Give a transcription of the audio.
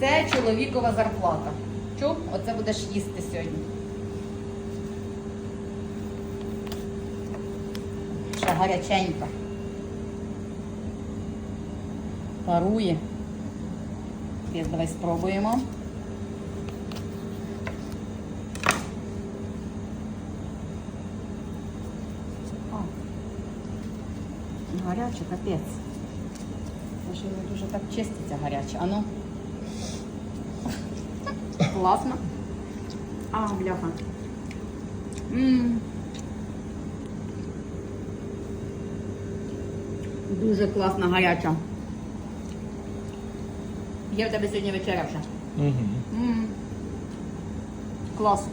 Це чоловікова зарплата. Чув? Оце будеш їсти сьогодні. Ще гаряченька. Парує. Зараз давай спробуємо. Гаряче, капець. Дуже так чиститься гаряче. Ану. Класно. А, бляха. М. Дуже класна гаряча. Є в тебе сьогодні вечеря вже. Угу. М. Клас.